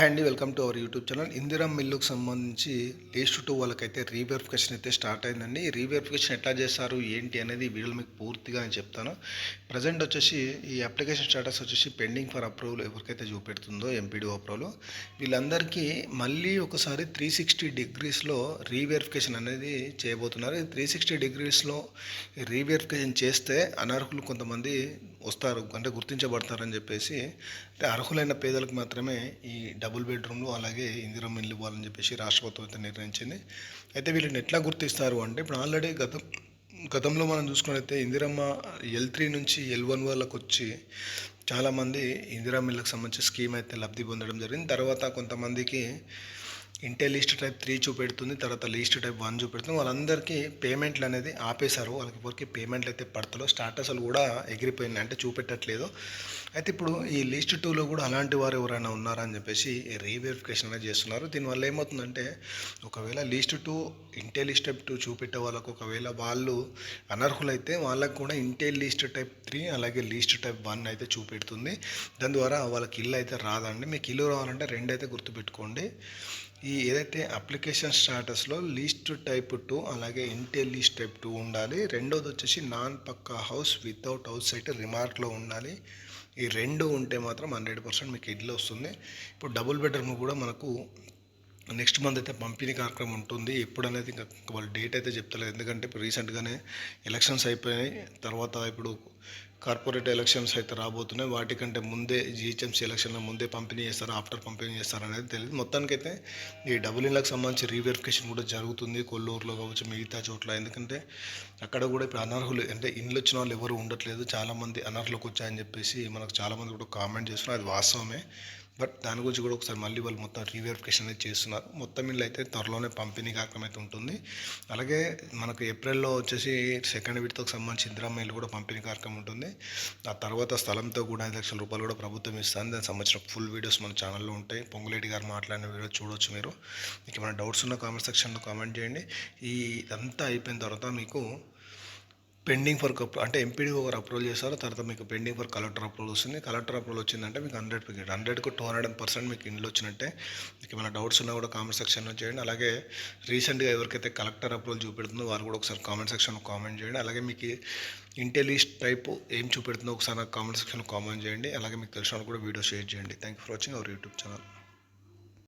Hi అండి welcome to our YouTube channel. Indira మిల్లుకు సంబంధించి లీస్ట్ టూ వాళ్ళకైతే రీవెరిఫికేషన్ అయితే స్టార్ట్ అయిందండి. రీవెరిఫికేషన్ ఎట్లా చేస్తారు ఏంటి అనేది వీడియోలో మీకు పూర్తిగా నేను చెప్తాను. ప్రజెంట్ వచ్చేసి ఈ అప్లికేషన్ స్టేటస్ వచ్చేసి పెండింగ్ ఫర్ అప్రూవల్ ఎవరికైతే చూపెడుతుందో ఎంపీడీ అప్రూవల్ వీళ్ళందరికీ మళ్ళీ ఒకసారి త్రీ సిక్స్టీ డిగ్రీస్లో రీవెరిఫికేషన్ అనేది చేయబోతున్నారు. త్రీ సిక్స్టీ డిగ్రీస్లో రీవెరిఫికేషన్ చేస్తే అనర్హులు కొంతమంది వస్తారు అంటే గుర్తించబడతారని చెప్పేసి. అంటే అర్హులైన పేదలకు మాత్రమే ఈ డబుల్ బెడ్రూమ్లు అలాగే ఇందిరమ్మ ఇల్లు ఇవ్వాలని చెప్పేసి రాష్ట్ర ప్రభుత్వం అయితే నిర్ణయించింది. అయితే వీళ్ళని ఎట్లా గుర్తిస్తారు అంటే ఇప్పుడు ఆల్రెడీ గతం గతంలో మనం చూసుకున్నట్లయితే ఇందిరమ్మ ఎల్ త్రీ నుంచి ఎల్ వన్ వాళ్ళకు వచ్చి చాలామంది ఇందిరా మిల్లుకు సంబంధించి స్కీమ్ అయితే లబ్ధి పొందడం జరిగింది. తర్వాత కొంతమందికి ఇంటే లిస్ట్ టైప్ త్రీ చూపెడుతుంది తర్వాత లిస్ట్ టైప్ వన్ చూపెడుతుంది. వాళ్ళందరికీ పేమెంట్లు అనేది ఆపేశారు. వాళ్ళకి ఎవరికి పేమెంట్లు అయితే పడతలో. స్టాటస్లు కూడా ఎగిరిపోయింది అంటే చూపెట్టట్లేదు. అయితే ఇప్పుడు ఈ లిస్ట్ టూలో కూడా అలాంటి వారు ఎవరైనా ఉన్నారా అని చెప్పేసి రీవెరిఫికేషన్ అనేది చేస్తున్నారు. దీనివల్ల ఏమవుతుందంటే ఒకవేళ లిస్ట్ టూ ఇంటే లిస్ట్ టైప్ టూ చూపెట్టే వాళ్ళకు ఒకవేళ వాళ్ళు అనర్హులైతే వాళ్ళకు కూడా ఇంటే లిస్ట్ టైప్ త్రీ అలాగే లిస్ట్ టైప్ వన్ అయితే చూపెడుతుంది. దాని ద్వారా వాళ్ళకి ఇల్లు అయితే రాదండి. మీకు ఇల్లు రావాలంటే రెండు అయితే గుర్తుపెట్టుకోండి. ఈ ఏదైతే అప్లికేషన్ స్టాటస్లో లీస్ట్ టైప్ టూ అలాగే ఇంటే లీస్ట్ టైప్ టూ ఉండాలి. రెండోది వచ్చేసి non pucca house without house అయితే రిమార్క్లో ఉండాలి. ఈ రెండు ఉంటే మాత్రం హండ్రెడ్ పర్సెంట్ మీకు ఇల్లు వస్తుంది. ఇప్పుడు డబుల్ బెడ్రూమ్ కూడా మనకు నెక్స్ట్ మంత్ అయితే పంపిణీ కార్యక్రమం ఉంటుంది. ఎప్పుడు అనేది ఇంకా వాళ్ళు డేట్ అయితే చెప్తలేదు. ఎందుకంటే ఇప్పుడు రీసెంట్గానే ఎలక్షన్స్ అయిపోయినాయి. తర్వాత ఇప్పుడు కార్పొరేట్ ఎలక్షన్స్ అయితే రాబోతున్నాయి. వాటికంటే ముందే జిహెచ్ఎంసీ ఎలక్షన్ల ముందే పంపిణీ చేస్తారు ఆఫ్టర్ పంపిణీ చేస్తారు అనేది తెలియదు. మొత్తానికైతే ఈ డబుల్ ఇన్లకు సంబంధించి రీవెరిఫికేషన్ కూడా జరుగుతుంది. కొల్లూరులో కావచ్చు మిగతా చోట్ల. ఎందుకంటే అక్కడ కూడా ఇప్పుడు అనర్హులు అంటే ఇండ్లు వచ్చిన వాళ్ళు ఎవరు ఉండట్లేదు. చాలామంది అనర్హులకు వచ్చాయని చెప్పేసి మనకు చాలామంది కూడా కామెంట్ చేస్తున్నారు. అది వాస్తవమే. బట్ దాని గురించి కూడా ఒకసారి మళ్ళీ వాళ్ళు మొత్తం రీవెరిఫికేషన్ అనేది చేస్తున్నారు. మొత్తం ఇల్లు అయితే త్వరలోనే పంపిణీ కార్యక్రమం అయితే ఉంటుంది. అలాగే మనకు ఏప్రిల్లో వచ్చేసి సెకండ్ విడతకు సంబంధించి ఇందిరామ్మ ఇల్లు కూడా పంపిణీ కార్యక్రమం ఉంటుంది. ఆ తర్వాత స్థలంతో కూడా ఐదు లక్షల రూపాయలు కూడా ప్రభుత్వం ఇస్తుంది. దానికి సంబంధించిన ఫుల్ వీడియోస్ మన ఛానల్లో ఉంటాయి. పొంగులేటి గారు మాట్లాడిన వీడియో చూడొచ్చు మీరు. మీకు ఏమైనా డౌట్స్ ఉన్న కామెంట్ సెక్షన్లో కామెంట్ చేయండి. ఈ ఇదంతా అయిపోయిన తర్వాత మీకు పెండింగ్ ఫర్ అంటే ఎంపీడీ ఒకరు అప్రూవల్ చేస్తారు తర్వాత మీకు పెండింగ్ ఫర్ కలెక్టర్ అప్రూవల్ వస్తుంది. కలెక్టర్ అప్రూవల్ వచ్చిందంటే మీకు హండ్రెడ్ పికెట్ హండ్రెడ్కు టూ హండ్రెడ్ పర్సెంట్ మీకు ఇంట్లో వచ్చినట్టే. మీకు ఏమైనా డౌట్స్ ఉన్నా కూడా కామెంట్ సెక్షన్లో చేయండి. అలాగే రీసెంట్గా ఎవరికైతే కలెక్టర్ అప్రూవల్ చూపెడుతుందో వారు కూడా ఒకసారి కామెంట్ సెక్షన్లో కామెంట్ చేయండి. అలాగే మీకు ఇంటెలిస్ట్ టైప్ ఏం చూపెడుతుందో ఒకసారి నాకు కామెంట్ సెక్షన్లో కామెంట్ చేయండి. అలాగే మీకు తెలిసిన కూడా వీడియో షేర్ చేయండి. Thank you for watching our YouTube channel